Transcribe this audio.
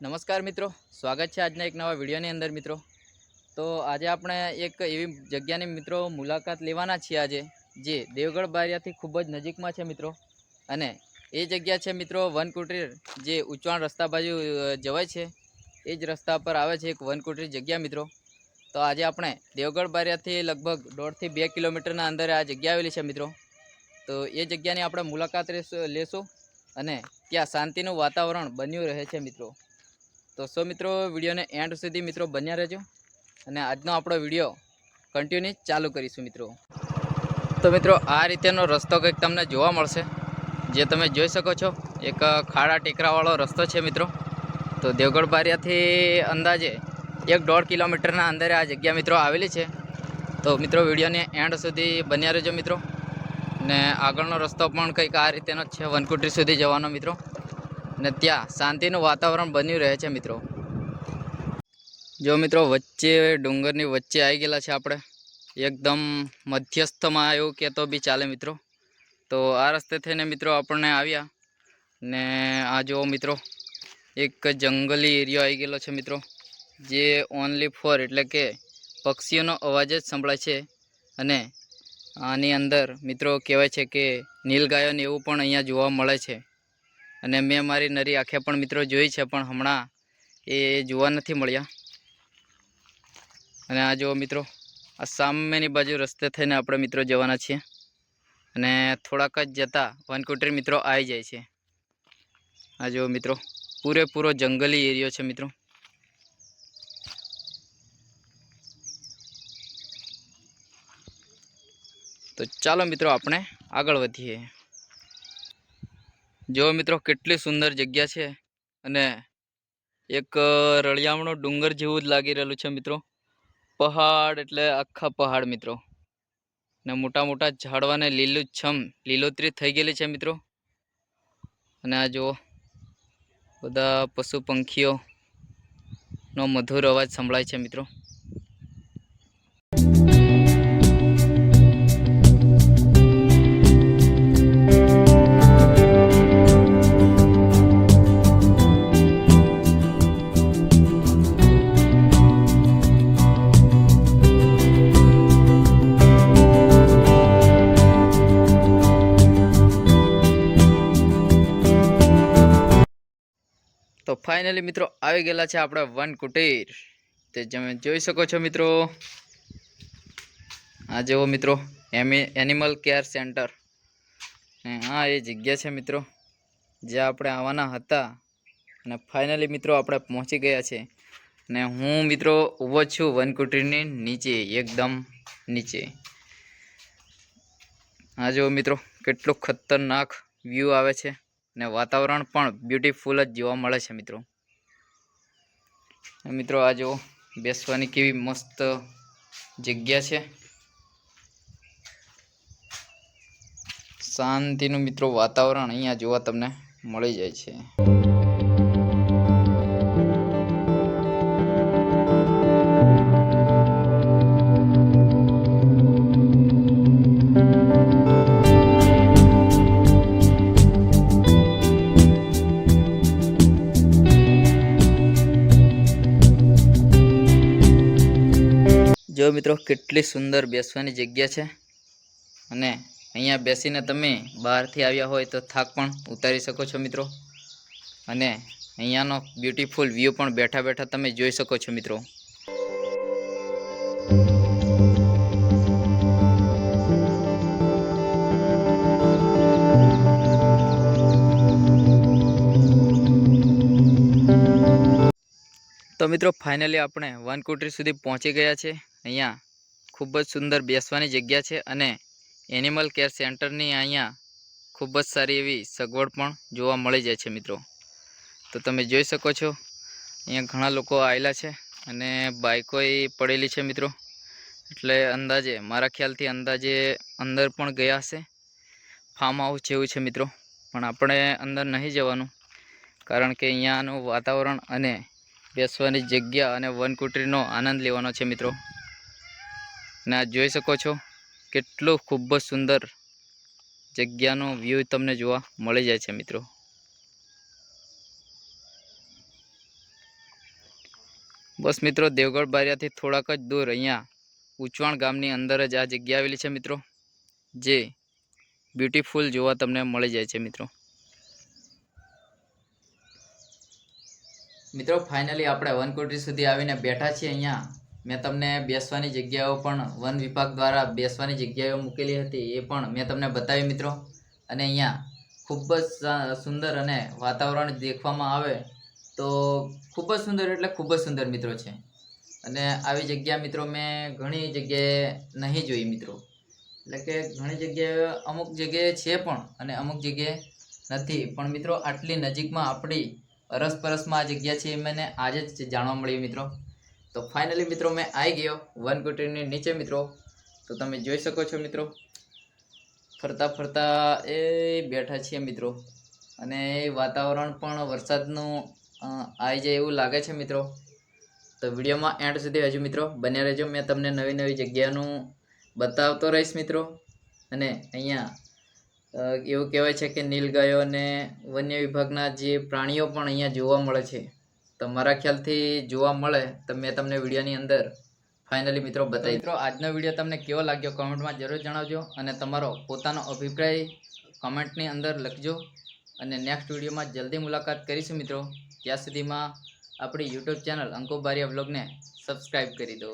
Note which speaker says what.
Speaker 1: નમસ્કાર મિત્રો. સ્વાગત છે આજના એક નવા વિડીયોની અંદર મિત્રો. તો આજે આપણે એક એવી જગ્યાની મિત્રો મુલાકાત લેવાના છીએ આજે, જે દેવગઢ બારિયાથી ખૂબ જ નજીકમાં છે મિત્રો. અને એ જગ્યા છે મિત્રો વનકુટીર, જે ઉંચવાણ રસ્તા બાજુ જવાય છે. એ જ રસ્તા પર આવે છે એક વનકુટીર જગ્યા મિત્રો. તો આજે આપણે દેવગઢ બારિયાથી લગભગ દોઢથી બે કિલોમીટરના અંદર આ જગ્યા આવેલી છે મિત્રો. તો એ જગ્યાની આપણે મુલાકાત લેશું અને ત્યાં શાંતિનું વાતાવરણ બન્યું રહે છે મિત્રો. તો સો મિત્રો, વિડીયોને એન્ડ સુધી મિત્રો બન્યા રહેજો. અને આજનો આપણો વીડિયો કન્ટિન્યુ ચાલુ કરીશું મિત્રો. તો મિત્રો, આ રીતેનો રસ્તો કંઈક તમને જોવા મળશે. જે તમે જોઈ શકો છો, એક ખાડા ટેકરાવાળો રસ્તો છે મિત્રો. તો દેવગઢ બારિયાથી અંદાજે એક દોઢ કિલોમીટરના અંદરે આ જગ્યા મિત્રો આવેલી છે. તો મિત્રો, વિડીયોને એન્ડ સુધી બન્યા રહેજો મિત્રો. ને આગળનો રસ્તો પણ કંઈક આ રીતેનો જ છે, વનકુટરી સુધી જવાનો મિત્રો. ને ત્યાં શાંતિનું વાતાવરણ બન્યું રહે છે મિત્રો. જો મિત્રો, વચ્ચે ડુંગરની વચ્ચે આવી ગયેલા છે આપણે. એકદમ મધ્યસ્થમાં એવું કહેતો બી ચાલે મિત્રો. તો આ રસ્તે થઈને મિત્રો આપણને આવ્યા. ને આ જુઓ મિત્રો, એક જંગલી એરિયો આવી ગયેલો છે મિત્રો. જે ઓનલી ફોર એટલે કે પક્ષીઓનો અવાજ જ સંભળાય છે. અને આની અંદર મિત્રો કહેવાય છે કે નીલગાયોને એવું પણ અહીંયા જોવા મળે છે. અને મેં મારી નરી આંખે પણ મિત્રો જોઈ છે, પણ હમણાં એ જોવા નથી મળ્યા. અને આ જુઓ મિત્રો, આ સામેની બાજુ રસ્તે થઈને આપણે મિત્રો જવાના છીએ. અને થોડાક જ જતાં વનકુટીર મિત્રો આવી જાય છે. આ જુઓ મિત્રો, પૂરેપૂરો જંગલી એરિયો છે મિત્રો. તો ચાલો મિત્રો, આપણે આગળ વધીએ. જો મિત્રો કેટલી સુંદર જગ્યા છે અને એક રળિયામણો ડુંગર જેવું જ લાગી રહેલું છે મિત્રો. પહાડ એટલે આખા પહાડ મિત્રો. ને મોટા મોટા ઝાડવાને લીલુંછમ, લીલોતરી થઈ ગયેલી છે મિત્રો. અને આ જુઓ, બધા પશુ પંખીઓનો મધુર અવાજ સંભળાય છે મિત્રો. ફાઇનલી મિત્રો આવી ગયેલા છે આપણે વન કુટીર. તે તમે જોઈ શકો છો મિત્રો. આ જેવો મિત્રો, એમી એનિમલ કેર સેન્ટર આ એ જગ્યા છે મિત્રો, જ્યાં આપણે આવવાના હતા. અને ફાઇનલી મિત્રો આપણે પહોંચી ગયા છે. ને હું મિત્રો ઊભો છું વન કુટીરની નીચે, એકદમ નીચે. આ જુઓ મિત્રો, કેટલો ખતરનાક વ્યૂ આવે છે. ને વાતાવરણ પણ બ્યુટીફુલ જ જોવા મળે છે મિત્રો. મિત્રો આ જો બેસવાની કેવી મસ્ત જગ્યા છે. શાંતિનું મિત્રો વાતાવરણ અહીંયા જોવા તમને મળી જાય છે. જો મિત્રો, કેટલી સુંદર બેસવાની જગ્યા છે. અને અહીંયા બેસીને તમે બહારથી આવ્યા હોય તો થાક પણ ઉતારી શકો છો મિત્રો. અને અહીંયાનો બ્યુટીફુલ વ્યૂ પણ બેઠા બેઠા તમે જોઈ શકો છો મિત્રો. તો મિત્રો, ફાઇનલી આપણે વનકુટરી સુધી પહોંચી ગયા છે અહીંયા ખૂબ જ સુંદર બેસવાની જગ્યા છે અને એનિમલ કેર સેન્ટરની અહીંયા ખૂબ જ સારી એવી સગવડ પણ જોવા મળી જાય છે મિત્રો. તો તમે જોઈ શકો છો, અહીંયા ઘણા લોકો આવેલા છે અને બાઇકોય પડેલી છે મિત્રો. એટલે અંદાજે, મારા ખ્યાલથી અંદાજે અંદર પણ ગયા હશે ફાર્મ હાઉસ જેવું છે મિત્રો. પણ આપણે અંદર નહીં જવાનું, કારણ કે અહીંયાનું વાતાવરણ અને બેસવાની જગ્યા અને વનકુટરીનો આનંદ લેવાનો છે મિત્રો. ને આ જોઈ શકો છો કેટલું ખૂબ જ સુંદર જગ્યાનો વ્યૂ તમને જોવા મળી જાય છે મિત્રો. બસ મિત્રો, દેવગઢ બારિયાથી થોડાક જ દૂર અહીંયા ઉચવાણ ગામની અંદર જ આ જગ્યા આવેલી છે મિત્રો, જે બ્યુટીફુલ જોવા તમને મળી જાય છે મિત્રો. મિત્રો ફાઇનલી આપણે વનકોટરી સુધી આવીને બેઠા છીએ અહીંયા. મેં તમને બેસવાની જગ્યાઓ પણ વન વિભાગ દ્વારા બેસવાની જગ્યાઓ મૂકેલી હતી, એ પણ મેં તમને બતાવી મિત્રો. અને અહીંયા ખૂબ જ સુંદર અને વાતાવરણ દેખવામાં આવે તો ખૂબ જ સુંદર એટલે ખૂબ જ સુંદર મિત્રો છે. અને આવી જગ્યા મિત્રો મેં ઘણી જગ્યાએ નહીં જોઈ મિત્રો. એટલે કે ઘણી જગ્યાએ અમુક જગ્યાએ છે પણ અને અમુક જગ્યાએ નથી. પણ મિત્રો આટલી નજીકમાં આપણી અરસપરસમાં આ જગ્યા છે એ મને આજે જ જાણવા મળ્યું મિત્રો. તો ફાઇનલી મિત્રો મેં આવી ગયો. વન કુટીરની નીચે મિત્રો. તો તમે જોઈ શકો છો મિત્રો. ફરતા ફરતા એ બેઠા છીએ મિત્રો. અને વાતાવરણ પણ વરસાદનું આવી જાય એવું લાગે છે મિત્રો. તો વિડીયોમાં એન્ડ સુધી હજુ મિત્રો. બન્યા રહેજો. મેં તમને નવી નવી જગ્યાનું બતાવતો રહીશ મિત્રો. અને અહીંયા એવું કહેવાય છે કે નીલગાયો અને વન્ય વિભાગના જે પ્રાણીઓ પણ અહીંયા જોવા મળે છે. તો મારા ખ્યાલથી જોવા મળે તો મેં તમને વિડીયોની અંદર ફાઇનલી મિત્રો બતાવી મિત્રો આજનો વીડિયો તમને કેવો લાગ્યો કમેન્ટમાં જરૂર જણાવજો અને તમારો પોતાનો અભિપ્રાય કમેન્ટની અંદર લખજો અને નેક્સ્ટ વિડીયોમાં જલ્દી મુલાકાત કરીશું મિત્રો. ત્યાં સુધીમાં આપણી યુટ્યુબ ચેનલ અંકુબારિયા બ્લોગને સબસ્ક્રાઈબ કરી દો.